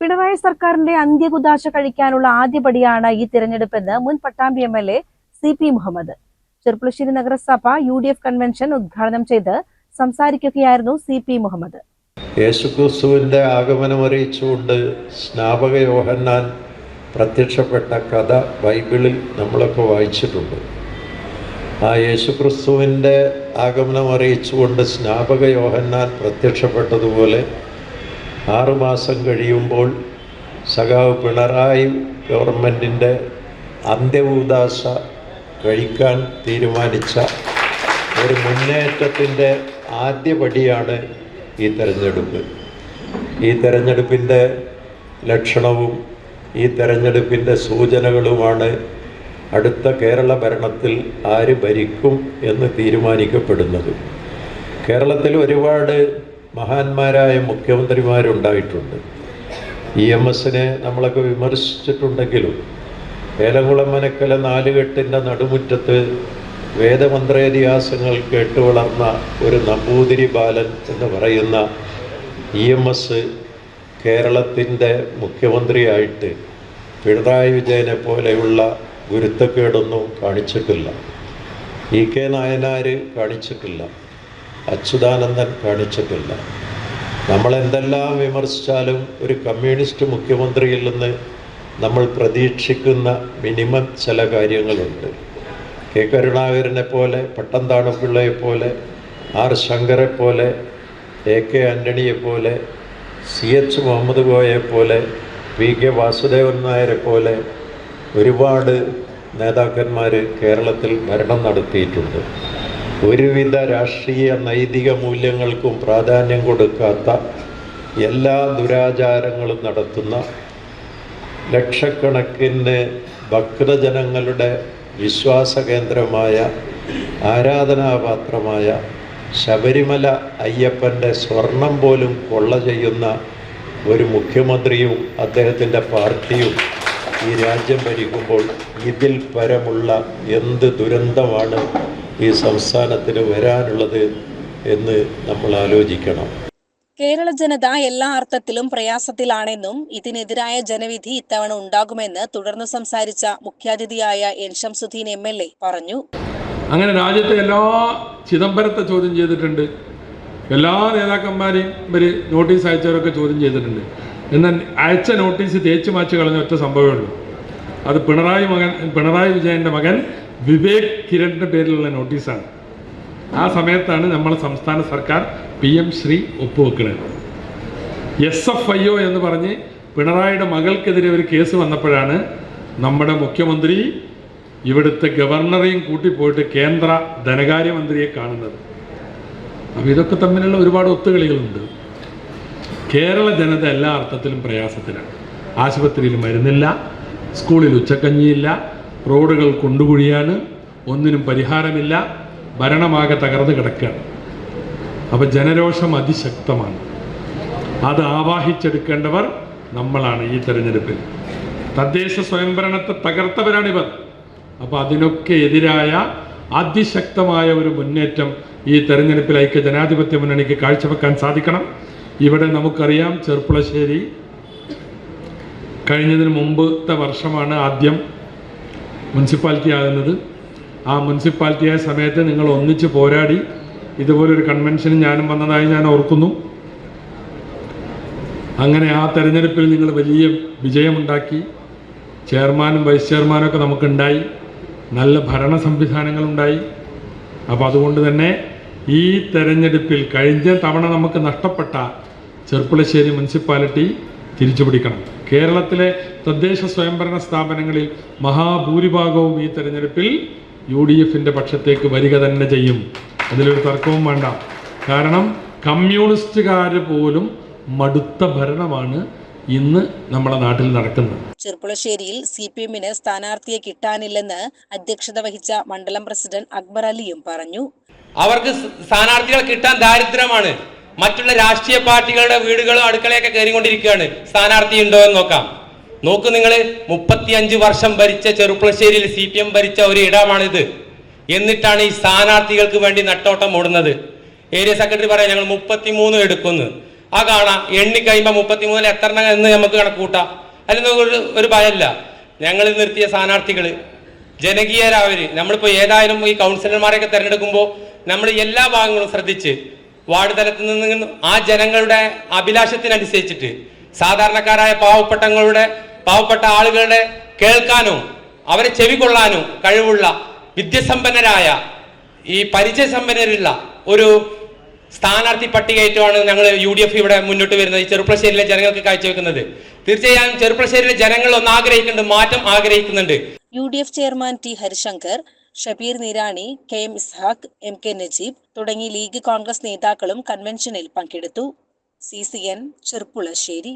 പിണറായി സർക്കാരിന്റെ അന്ത്യകുദാശ കഴിക്കാനുള്ള ആദ്യപടിയാണ് ഈ തിരഞ്ഞെടുപ്പെന്ന് മുൻ Pattambi M L A C P Muhammad. Cherpulassery നഗരസഭ യു ഡി എഫ് കൺവെൻഷൻ ഉദ്ഘാടനം ചെയ്ത് സംസാരിക്കുകയായിരുന്നു സി പി മുഹമ്മദ്. യേശുക്രിസ്തുവിന്റെ ആഗമനം അറിയിച്ചുകൊണ്ട് സ്നാപക യോഹന്നാൻ പ്രത്യക്ഷപ്പെട്ട കഥ ബൈബിളിൽ നമ്മളൊക്കെ വായിച്ചിട്ടുണ്ട്. ആ യേശുക്രിസ്തുവിന്റെ ആഗമനം അറിയിച്ചുകൊണ്ട് സ്നാപക യോഹന്നാൻ പ്രത്യക്ഷപ്പെട്ടതുപോലെ ആറുമാസം കഴിയുമ്പോൾ സഖാവ് പിണറായി ഗവൺമെന്റിന്റെ അന്ത്യകൂദാശ കഴിക്കാൻ തീരുമാനിച്ച ഒരു മുന്നേറ്റത്തിന്റെ ആദ്യപടിയാണ് ഈ തെരഞ്ഞെടുപ്പ്. ഈ തെരഞ്ഞെടുപ്പിന്റെ ലക്ഷണവും ഈ തെരഞ്ഞെടുപ്പിന്റെ സൂചനകളുമാണ് അടുത്ത കേരള ഭരണത്തിൽ ആര് ഭരിക്കും എന്ന് തീരുമാനിക്കപ്പെടുന്നത്. കേരളത്തിൽ ഒരുപാട് മഹാന്മാരായ മുഖ്യമന്ത്രിമാരുണ്ടായിട്ടുണ്ട്. ഇ എം എസിനെ നമ്മളൊക്കെ വിമർശിച്ചിട്ടുണ്ടെങ്കിലും ഏലംകുളം മനക്കല നാലുകെട്ടിന്റെ നടുമുറ്റത്ത് വേദമന്ത്രേതിഹാസങ്ങൾ കേട്ടു വളർന്ന ഒരു നമ്പൂതിരി ബാലൻ എന്ന് പറയുന്ന ഇ എം എസ് കേരളത്തിന്റെ മുഖ്യമന്ത്രിയായിട്ട് പിണറായി വിജയനെ പോലെയുള്ള ഗുരുത്തക്കേടൊന്നും കാണിച്ചിട്ടില്ല. ഇ കെ നായനാർ കാണിച്ചിട്ടില്ല. അച്യുതാനന്ദൻ കാണിച്ചിട്ടില്ല. നമ്മൾ എന്തെല്ലാം വിമർശിച്ചാലും ഒരു കമ്മ്യൂണിസ്റ്റ് മുഖ്യമന്ത്രിയിൽ നിന്ന് നമ്മൾ പ്രതീക്ഷിക്കുന്ന മിനിമം ചില കാര്യങ്ങളുണ്ട്. കെ കരുണാകരനെ പോലെ പട്ടം പിള്ളയെ പോലെ ആർ ശങ്കറെ പോലെ എ കെ ആന്റണിയെ പോലെ സി എച്ച് മുഹമ്മദ് ഗോയെ പോലെ വി കെ വാസുദേവൻ നായരെ പോലെ ഒരുപാട് നേതാക്കന്മാർ കേരളത്തിൽ ഭരണം നടത്തിയിട്ടുണ്ട്. ഒരുവിധ രാഷ്ട്രീയ നൈതിക മൂല്യങ്ങൾക്കും പ്രാധാന്യം കൊടുക്കാത്ത എല്ലാ ദുരാചാരങ്ങളും നടത്തുന്ന ലക്ഷക്കണക്കിന് ഭക്തജനങ്ങളുടെ വിശ്വാസ കേന്ദ്രമായ ആരാധനാപാത്രമായ ശബരിമല അയ്യപ്പന്റെ സ്വർണം പോലും കൊള്ള ചെയ്യുന്ന ഒരു മുഖ്യമന്ത്രിയും അദ്ദേഹത്തിന്റെ പാർട്ടിയും ഈ രാജ്യം ഭരിക്കുമ്പോൾ ഇതിൽ പരമുള്ള എന്ത് ദുരന്തമാണ് ഈ സംസ്ഥാനത്തിന് വരാനുള്ളത് എന്ന് നമ്മൾ ആലോചിക്കണം. കേരള ജനത എല്ലാ അർത്ഥത്തിലും പ്രയാസത്തിലാണെന്നും ഇതിനെതിരായ ജനവിധി ഇത്തവണ ഉണ്ടാകുമെന്ന് തുടർന്ന് സംസാരിച്ച മുഖ്യാതിഥിയായ N Shamsuddin M L A പറഞ്ഞു. അങ്ങനെ രാജ്യത്തെ എല്ലാ ചിദംബരത്തെ ചോദ്യം ചെയ്തിട്ടുണ്ട്. എല്ലാ നേതാക്കന്മാരെയും ഇവർ നോട്ടീസ് അയച്ചവരൊക്കെ ചോദ്യം ചെയ്തിട്ടുണ്ട്. എന്നാൽ അയച്ച നോട്ടീസ് തേച്ച് മാച്ച് കളഞ്ഞ ഒറ്റ സംഭവമേ ഉള്ളൂ. അത് പിണറായി മകൻ പിണറായി വിജയന്റെ മകൻ വിവേക് കിരണിന്റെ പേരിലുള്ള നോട്ടീസാണ്. ആ സമയത്താണ് നമ്മളെ സംസ്ഥാന സർക്കാർ പി എം ശ്രീ ഒപ്പുവെക്കുന്നത്. എസ് എഫ് ഐ ഒ എന്ന് പറഞ്ഞ് പിണറായിയുടെ മകൾക്കെതിരെ ഒരു കേസ് വന്നപ്പോഴാണ് നമ്മുടെ മുഖ്യമന്ത്രി ഇവിടുത്തെ ഗവർണറെയും കൂട്ടിപ്പോയിട്ട് കേന്ദ്ര ധനകാര്യമന്ത്രിയെ കാണുന്നത്. അപ്പോൾ ഇതൊക്കെ തമ്മിലുള്ള ഒരുപാട് ഒത്തുകളികളുണ്ട്. കേരള ജനത എല്ലാ അർത്ഥത്തിലും പ്രയാസത്തിലാണ്. ആശുപത്രിയിൽ മരുന്നില്ല സ്കൂളിൽ ഉച്ചക്കഞ്ഞിയില്ല റോഡുകൾ കൊണ്ടുകുഴിയാണ് ഒന്നിനും പരിഹാരമില്ല ഭരണമാകെ തകർന്നു കിടക്കുകയാണ്. അപ്പോൾ ജനരോഷം അതിശക്തമാണ്. അത് ആവാഹിച്ചെടുക്കേണ്ടവർ നമ്മളാണ് ഈ തെരഞ്ഞെടുപ്പിൽ. തദ്ദേശ സ്വയംഭരണത്തെ തകർത്തവരാണിവർ. അപ്പോൾ അതിനൊക്കെ എതിരായ അതിശക്തമായ ഒരു മുന്നേറ്റം ഈ തെരഞ്ഞെടുപ്പിൽ ഐക്യ ജനാധിപത്യ മുന്നണിക്ക് കാഴ്ചവെക്കാൻ സാധിക്കണം. ഇവിടെ നമുക്കറിയാം ചെർപ്പുളശ്ശേരി. കഴിഞ്ഞതിന് മുമ്പത്തെ വർഷമാണ് ആദ്യം മുനിസിപ്പാലിറ്റി ആകുന്നത്. ആ മുനിസിപ്പാലിറ്റി ആയ സമയത്ത് നിങ്ങൾ ഒന്നിച്ച് പോരാടി. ഇതുപോലൊരു കൺവെൻഷന് ഞാനും വന്നതായി ഞാൻ ഓർക്കുന്നു. അങ്ങനെ ആ തെരഞ്ഞെടുപ്പിൽ നിങ്ങൾ വലിയ വിജയമുണ്ടാക്കി. ചെയർമാനും വൈസ് ചെയർമാനും ഒക്കെ നമുക്കുണ്ടായി. നല്ല ഭരണ സംവിധാനങ്ങളുണ്ടായി. അപ്പോൾ അതുകൊണ്ട് തന്നെ ഈ തെരഞ്ഞെടുപ്പിൽ കഴിഞ്ഞ തവണ നമുക്ക് നഷ്ടപ്പെട്ട ചെർപ്പുളശ്ശേരി മുനിസിപ്പാലിറ്റി തിരിച്ചുപിടിക്കണം. കേരളത്തിലെ തദ്ദേശ സ്വയംഭരണ സ്ഥാപനങ്ങളിൽ മഹാഭൂരിഭാഗവും ഈ തെരഞ്ഞെടുപ്പിൽ യു ഡി എഫിന്റെ പക്ഷത്തേക്ക് വരിക തന്നെ ചെയ്യും. അതിലൊരു തർക്കവും വേണ്ട. കാരണം കമ്മ്യൂണിസ്റ്റുകാർ പോലും മടുത്ത ഭരണമാണ് ഇന്ന് നമ്മുടെ നാട്ടിൽ നടക്കുന്നത്. ചെർപ്പുളശ്ശേരിയിൽ സി പി എമ്മിന് സ്ഥാനാർത്ഥിയെ കിട്ടാനില്ലെന്ന് അധ്യക്ഷത വഹിച്ച മണ്ഡലം പ്രസിഡന്റ് അക്ബർ അലിയും പറഞ്ഞു. അവർക്ക് സ്ഥാനാർത്ഥികൾ കിട്ടാൻ ദാരിദ്ര്യമാണ്. മറ്റുള്ള രാഷ്ട്രീയ പാർട്ടികളുടെ വീടുകളും അടുക്കളയൊക്കെ കയറിക്കൊണ്ടിരിക്കുകയാണ്. സ്ഥാനാർത്ഥി ഉണ്ടോ എന്ന് നോക്കാം. നോക്ക് നിങ്ങൾ മുപ്പത്തിയഞ്ച് വർഷം ഭരിച്ച ചെറുപ്പളശ്ശേരിയിൽ സി പി എം ഭരിച്ച ഒരു ഇടമാണിത്. എന്നിട്ടാണ് ഈ സ്ഥാനാർത്ഥികൾക്ക് വേണ്ടി നട്ടോട്ടം ഓടുന്നത് ഏരിയ സെക്രട്ടറി പറയാം ഞങ്ങൾ മുപ്പത്തിമൂന്ന് എടുക്കുന്നു. ആ കാണാം എണ്ണി കഴിയുമ്പോൾ മുപ്പത്തിമൂന്നിൽ എത്ര എന്ന് നമുക്ക് കണക്കൂട്ടാം അതിലൊന്നും ഒരു ഒരു ഭയമല്ല. ഞങ്ങൾ നിർത്തിയ സ്ഥാനാർത്ഥികൾ ജനകീയരാവര്. നമ്മളിപ്പോൾ ഏതായാലും ഈ കൗൺസിലർമാരെയൊക്കെ തിരഞ്ഞെടുക്കുമ്പോൾ നമ്മൾ എല്ലാ ഭാഗങ്ങളും ശ്രദ്ധിച്ച് വാർഡ് തലത്തിൽ നിന്ന് ആ ജനങ്ങളുടെ അഭിലാഷത്തിനനുസരിച്ചിട്ട് സാധാരണക്കാരായ പാവപ്പെട്ടങ്ങളുടെ പാവപ്പെട്ട ആളുകളുടെ കേൾക്കാനോ അവരെ ചെവികൊള്ളാനോ കഴിവുള്ള വിദ്യസമ്പന്നരായ ഈ പരിചയസമ്പന്നരുള്ള ഒരു സ്ഥാനാർത്ഥി പട്ടികയായിട്ടുമാണ് ഞങ്ങൾ യു ഡി എഫ് ഇവിടെ മുന്നോട്ട് വരുന്നത് ഈ ചെറുപ്പശ്ശേരിയിലെ ജനങ്ങൾക്ക് കാഴ്ചവെക്കുന്നത്. തീർച്ചയായും ചെറുപ്പശ്ശേരിയിലെ ജനങ്ങൾ ഒന്ന് ആഗ്രഹിക്കുന്നുണ്ട് മാറ്റം ആഗ്രഹിക്കുന്നുണ്ട്. U D F chairman T Harishankar Shabeer Nirani K M Ishaq M K Najeeb തുടങ്ങി ലീഗ് കോൺഗ്രസ് നേതാക്കളും കൺവെൻഷനിൽ പങ്കെടുത്തു. C C N Cherpulassery